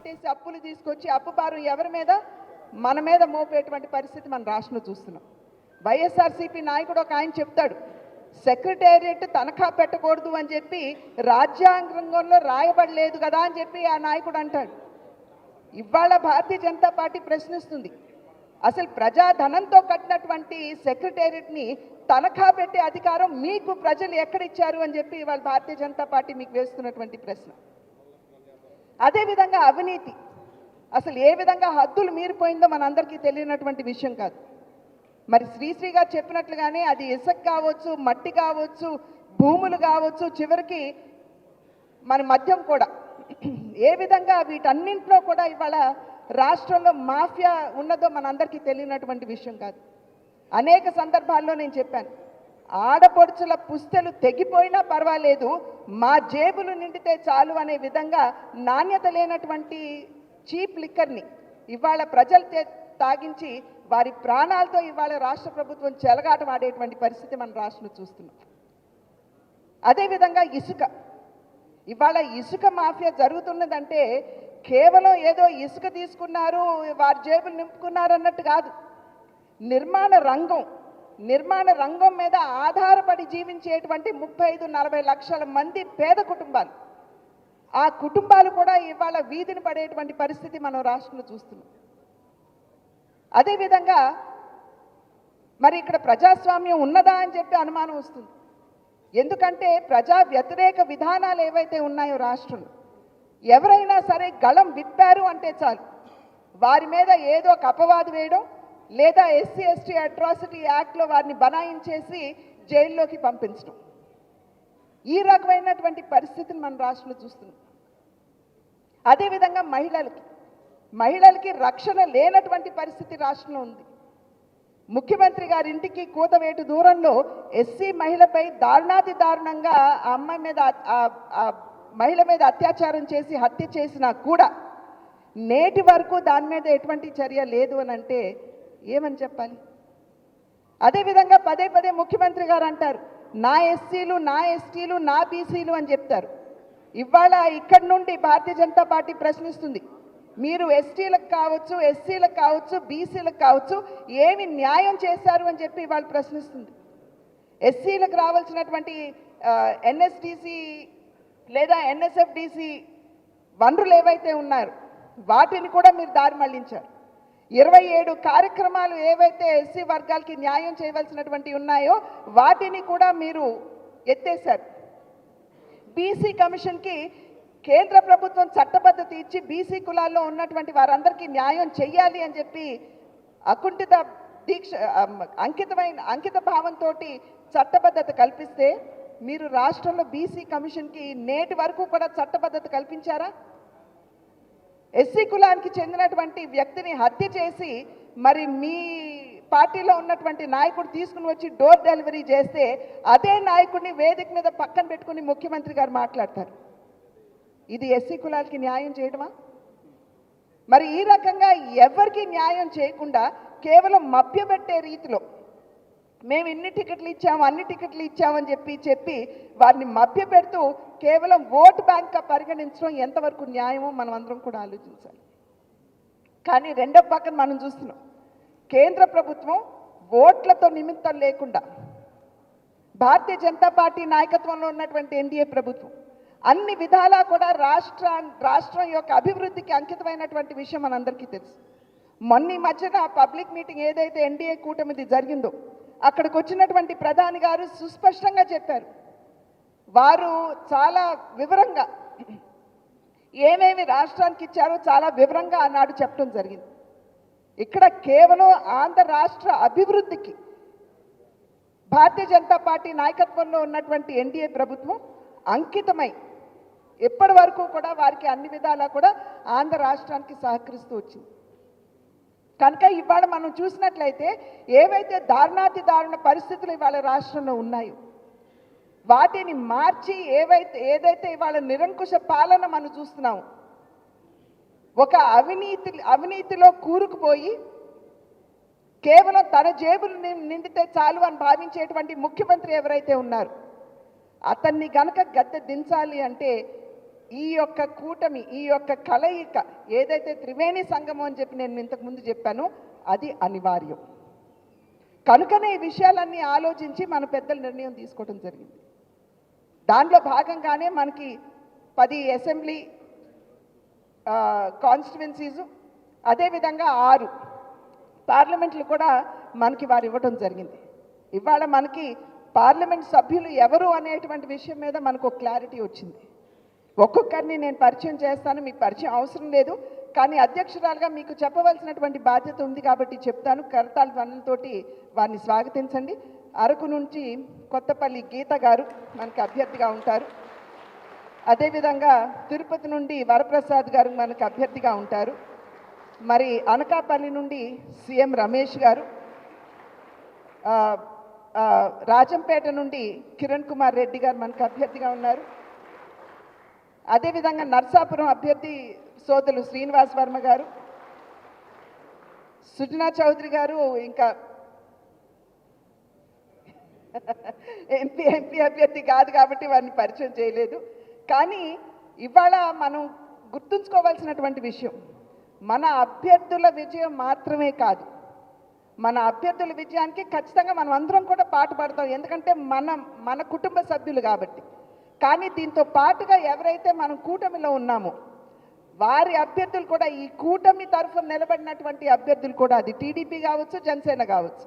పెట్టేసి అప్పులు తీసుకొచ్చి అప్పు భారం ఎవరి మీద? మన మీద మోపేటువంటి పరిస్థితి మన రాష్ట్రంలో చూస్తున్నాం. వైఎస్ఆర్సీపీ నాయకుడు ఒక ఆయన చెప్తాడు సెక్రటేరియట్ తనఖా పెట్టకూడదు అని చెప్పి రాజ్యాంగంలో రాయబడలేదు కదా అని చెప్పి ఆ నాయకుడు అంటాడు. ఇవాళ భారతీయ జనతా పార్టీ ప్రశ్నిస్తుంది అసలు ప్రజాధనంతో కట్టినటువంటి సెక్రటేరియట్ని తనఖా పెట్టే అధికారం మీకు ప్రజలు ఎక్కడిచ్చారు అని చెప్పి ఇవాళ భారతీయ జనతా పార్టీ మీకు వేస్తున్నటువంటి ప్రశ్న. అదేవిధంగా అవినీతి. అసలు ఏ విధంగా హద్దులు మీరిపోయిందో మనందరికీ తెలియనటువంటి విషయం కాదు. మరి శ్రీశ్రీ గారు చెప్పినట్లుగానే అది ఇసుక కావచ్చు మట్టి కావచ్చు భూములు కావచ్చు చివరికి మన మద్యం కూడా. ఏ విధంగా వీటన్నింటిలో కూడా ఇవాళ రాష్ట్రంలో మాఫియా ఉన్నదో మనందరికీ తెలియనటువంటి విషయం కాదు. అనేక సందర్భాల్లో నేను చెప్పాను. ఆడపడుచుల పుస్తెలు తెగిపోయినా పర్వాలేదు మా జేబులు నిండితే చాలు అనే విధంగా నాణ్యత లేనటువంటి చీప్ లిక్కర్ని ఇవాళ ప్రజలు తాగించి వారి ప్రాణాలతో ఇవాళ రాష్ట్ర ప్రభుత్వం చెలగాటం ఆడేటువంటి పరిస్థితి మన రాష్ట్రంలో చూస్తున్నాం. అదేవిధంగా ఇసుక. ఇవాళ ఇసుక మాఫియా జరుగుతున్నదంటే కేవలం ఏదో ఇసుక తీసుకున్నారు వారి జేబులు నింపుకున్నారు అన్నట్టు కాదు. నిర్మాణ రంగం నిర్మాణ రంగం మీద ఆధారపడి జీవించేటువంటి ముప్పై ఐదు నలభై లక్షల మంది పేద కుటుంబాలు. ఆ కుటుంబాలు కూడా ఇవాళ వీధిని పడేటువంటి పరిస్థితి మనం రాష్ట్రంలో చూస్తున్నాం. అదేవిధంగా మరి ఇక్కడ ప్రజాస్వామ్యం ఉన్నదా అని చెప్పి అనుమానం వస్తుంది. ఎందుకంటే ప్రజా వ్యతిరేక విధానాలు ఏవైతే ఉన్నాయో రాష్ట్రంలో ఎవరైనా సరే గళం విప్పారు అంటే చాలు. వారి మీద ఏదో ఒక అపవాదు వేయడం లేదా ఎస్సీ ఎస్టీ అట్రాసిటీ యాక్ట్లో వారిని బనాయించేసి జైల్లోకి పంపించడం. ఈ రకమైనటువంటి పరిస్థితిని మన రాష్ట్రంలో చూస్తున్నాం. అదేవిధంగా మహిళలకి మహిళలకి రక్షణ లేనటువంటి పరిస్థితి రాష్ట్రంలో ఉంది. ముఖ్యమంత్రి గారి ఇంటికి కూతవేటు దూరంలో ఎస్సీ మహిళపై దారుణాతి దారుణంగా ఆ అమ్మాయి మీద మహిళ మీద అత్యాచారం చేసి హత్య చేసినా కూడా నేటి వరకు దాని మీద ఎటువంటి చర్య లేదు అని అంటే ఏమని చెప్పాలి? అదేవిధంగా పదే పదే ముఖ్యమంత్రి గారు అంటారు నా ఎస్సీలు నా ఎస్టీలు నా బీసీలు అని చెప్తారు. ఇవాళ ఇక్కడి నుండి భారతీయ జనతా పార్టీ ప్రశ్నిస్తుంది మీరు ఎస్టీలకు కావచ్చు ఎస్సీలకు కావచ్చు బీసీలకు కావచ్చు ఏమి న్యాయం చేశారు అని చెప్పి ఇవాళ ప్రశ్నిస్తుంది. ఎస్సీలకు రావాల్సినటువంటి ఎన్ఎస్డిసి లేదా ఎన్ఎస్ఎఫ్డిసి వనరులు ఏవైతే ఉన్నారు వాటిని కూడా మీరు దారి మళ్ళించారు. ఇరవై ఏడు కార్యక్రమాలు ఏవైతే ఎస్సీ వర్గాలకి న్యాయం చేయవలసినటువంటి ఉన్నాయో వాటిని కూడా మీరు ఎత్తేశారు. బీసీ కమిషన్కి కేంద్ర ప్రభుత్వం చట్టబద్ధత ఇచ్చి బీసీ కులాల్లో ఉన్నటువంటి వారందరికీ న్యాయం చెయ్యాలి అని చెప్పి అకుంఠిత దీక్ష అంకితమైన అంకిత భావంతో చట్టబద్ధత కల్పిస్తే మీరు రాష్ట్రంలో బీసీ కమిషన్కి నేటి వరకు కూడా చట్టబద్ధత కల్పించారా? ఎస్సీ కులానికి చెందినటువంటి వ్యక్తిని హత్య చేసి మరి మీ పార్టీలో ఉన్నటువంటి నాయకుడు తీసుకుని వచ్చి డోర్ డెలివరీ చేస్తే అదే నాయకుడిని వేదిక మీద పక్కన పెట్టుకుని ముఖ్యమంత్రి గారు మాట్లాడతారు. ఇది ఎస్సీ కులాలకి న్యాయం చేయడమా? మరి ఈ రకంగా ఎవరికి న్యాయం చేయకుండా కేవలం మభ్యపెట్టే రీతిలో మేము ఇన్ని టికెట్లు ఇచ్చాము అన్ని టికెట్లు ఇచ్చామని చెప్పి చెప్పి వారిని మభ్యపెడుతూ కేవలం ఓటు బ్యాంక్గా పరిగణించడం ఎంతవరకు న్యాయమో మనం అందరం కూడా ఆలోచించాలి. కానీ రెండో పక్కన మనం చూస్తున్నాం కేంద్ర ప్రభుత్వం ఓట్లతో నిమిత్తం లేకుండా భారతీయ జనతా పార్టీ నాయకత్వంలో ఉన్నటువంటి ఎన్డీఏ ప్రభుత్వం అన్ని విధాలా కూడా రాష్ట్ర రాష్ట్రం యొక్క అభివృద్ధికి అంకితమైనటువంటి విషయం మనందరికీ తెలుసు. మొన్న ఈ మధ్యన పబ్లిక్ మీటింగ్ ఏదైతే ఎన్డీఏ కూటమిది జరిగిందో అక్కడికి వచ్చినటువంటి ప్రధాని గారు సుస్పష్టంగా చెప్పారు. వారు చాలా వివరంగా ఏమేమి రాష్ట్రానికి ఇచ్చారో చాలా వివరంగా ఆనాడు చెప్పడం జరిగింది. ఇక్కడ కేవలం ఆంధ్ర రాష్ట్ర అభివృద్ధికి భారతీయ జనతా పార్టీ నాయకత్వంలో ఉన్నటువంటి ఎన్డీఏ ప్రభుత్వం అంకితమై ఇప్పటి వరకు కూడా వారికి అన్ని విధాలా కూడా ఆంధ్ర రాష్ట్రానికి సహకరిస్తూ వచ్చింది. కనుక ఇవాళ మనం చూసినట్లయితే ఏవైతే దారుణాతి దారుణ పరిస్థితులు ఇవాళ రాష్ట్రంలో ఉన్నాయో వాటిని మార్చి ఏవైతే ఏదైతే ఇవాళ నిరంకుశ పాలన మనం చూస్తున్నాము ఒక అవినీతి అవినీతిలో కూరుకుపోయి కేవలం తన జేబులు నిండితే చాలు అని భావించేటువంటి ముఖ్యమంత్రి ఎవరైతే ఉన్నారు అతన్ని గనక గద్దె దించాలి అంటే ఈ యొక్క కూటమి ఈ యొక్క కలయిక ఏదైతే త్రివేణి సంగమం అని చెప్పి నేను ఇంతకు ముందు చెప్పాను అది అనివార్యం. కనుకనే ఈ విషయాలన్నీ ఆలోచించి మన పెద్దల నిర్ణయం తీసుకోవడం జరిగింది. దానిలో భాగంగానే మనకి పది అసెంబ్లీ కాన్స్టిట్యువెన్సీస్ అదేవిధంగా ఆరు పార్లమెంట్లు కూడా మనకి వారు ఇవ్వడం జరిగింది. ఇవాళ మనకి పార్లమెంట్ సభ్యులు ఎవరు అనేటువంటి విషయం మీద మనకు క్లారిటీ వచ్చింది. ఒక్కొక్కరిని నేను పరిచయం చేస్తాను మీకు పరిచయం అవసరం లేదు. కానీ అధ్యక్షురాలుగా మీకు చెప్పవలసినటువంటి బాధ్యత ఉంది కాబట్టి చెప్తాను. కరతాళ ధ్వనులతోటి వారిని స్వాగతించండి. అరకు నుంచి కొత్తపల్లి గీత గారు మనకి అభ్యర్థిగా ఉంటారు. అదేవిధంగా తిరుపతి నుండి వరప్రసాద్ గారు మనకు అభ్యర్థిగా ఉంటారు. మరి అనకాపల్లి నుండి సీఎం రమేష్ గారు రాజంపేట నుండి కిరణ్ కుమార్ రెడ్డి గారు మనకు అభ్యర్థిగా ఉన్నారు. అదేవిధంగా నర్సాపురం అభ్యర్థి సోదరులు శ్రీనివాస్ వర్మ గారు సుజనా చౌదరి గారు ఇంకా ఎంపీ ఎంపీ అభ్యర్థి కాదు కాబట్టి వారిని పరిచయం చేయలేదు. కానీ ఇవాళ మనం గుర్తుంచుకోవాల్సినటువంటి విషయం మన అభ్యర్థుల విజయం మాత్రమే కాదు. మన అభ్యర్థుల విజయానికి ఖచ్చితంగా మనం అందరం కూడా పాటుపడతాం. ఎందుకంటే మన మన కుటుంబ సభ్యులు కాబట్టి. కానీ దీంతో పాటుగా ఎవరైతే మనం కూటమిలో ఉన్నామో వారి అభ్యర్థులు కూడా ఈ కూటమి తరఫున నిలబడినటువంటి అభ్యర్థులు కూడా అది టీడీపీ కావచ్చు జనసేన కావచ్చు.